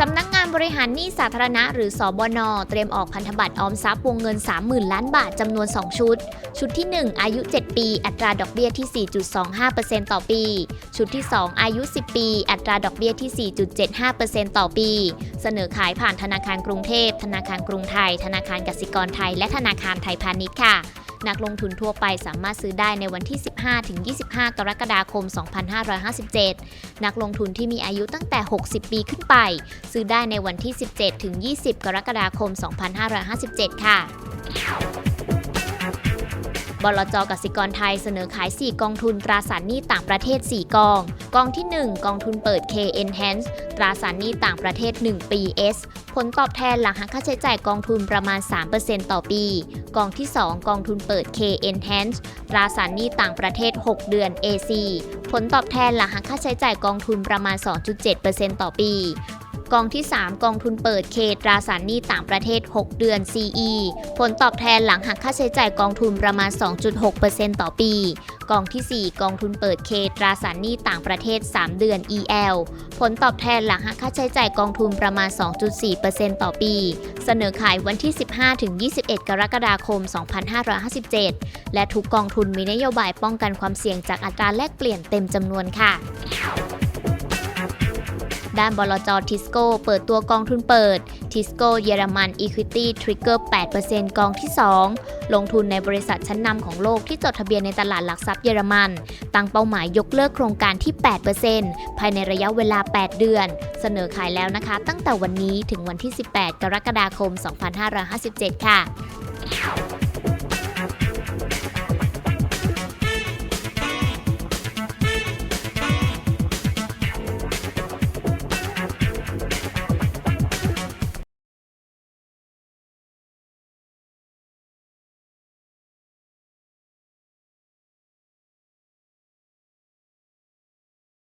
สำนักงานบริหารหนี้สาธารณะ หรือสอบน เตรียมออกพันธบัตรออมทรัพย์วงเงิน 30,000 ล้านบาทจำนวน 2 ชุด ชุดที่ 1 อายุ 7 ปี อัตราดอกเบี้ยที่ 4.25%ต่อปี ชุดที่ 2 อายุ 10 ปี อัตราดอกเบี้ยที่ 4.75%ต่อปี เสนอขายผ่านธนาคารกรุงเทพ ธนาคารกรุงไทย ธนาคารกสิกรไทย และธนาคารไทยพาณิชย์ค่ะ นักลงทุนทั่วไปสามารถซื้อได้ในวันที่ 15-25 กรกฎาคม 2557 นักลงทุนที่มีอายุตั้งแต่ 60 ปีขึ้นไป ซื้อได้ในวันที่ 17-20 กรกฎาคม 2557 ค่ะ บลจกสิกรไทยเสนอขาย 4 กองทุนตราสารหนี้ต่างประเทศ 4 กอง กองที่ 1 กองทุนเปิด K Enhance ตราสารหนี้ต่างประเทศ 1 ปี S ผลตอบแทนหลังหักค่าใช้จ่ายกองทุนประมาณ 3%ต่อปี กองที่ 2 กองทุนเปิด K Enhance ตราสารหนี้ต่างประเทศ 6 เดือน AC ผลตอบแทนหลังหักค่าใช้จ่ายกองทุนประมาณ 2.7%ต่อปี กองที่ 3 กองทุนเปิดเคตราสารหนี้ต่างประเทศ 6 เดือน CE ผลตอบแทนหลังหักค่าใช้จ่ายกองทุนประมาณ 2.6%ต่อปี กองที่ 4 กองทุนเปิดเคตราสารหนี้ต่างประเทศ 3 เดือน EL ผลตอบแทนหลังหักค่าใช้จ่ายกองทุนประมาณ 2.4%ต่อปี เสนอขายวันที่ 15-21 กรกฎาคม 2557 และทุกกองทุนมีนโยบายป้องกันความเสี่ยงจากอัตราแลกเปลี่ยนเต็มจำนวนค่ะ ด้านบลจทิสโก้เปิดตัวกองทุนเปิดทิสโก้เยอรมัน Equity Trigger 8%กองที่ 2 ลงทุนในบริษัทชั้นนำของโลกที่จดทะเบียนในตลาดหลักทรัพย์เยอรมัน ตั้งเป้าหมายยกเลิกโครงการที่ 8%ภายในระยะเวลา 8 เดือน เสนอขายแล้วนะคะ ตั้งแต่วันนี้ถึงวันที่ 18 กรกฎาคม 2557 ค่ะ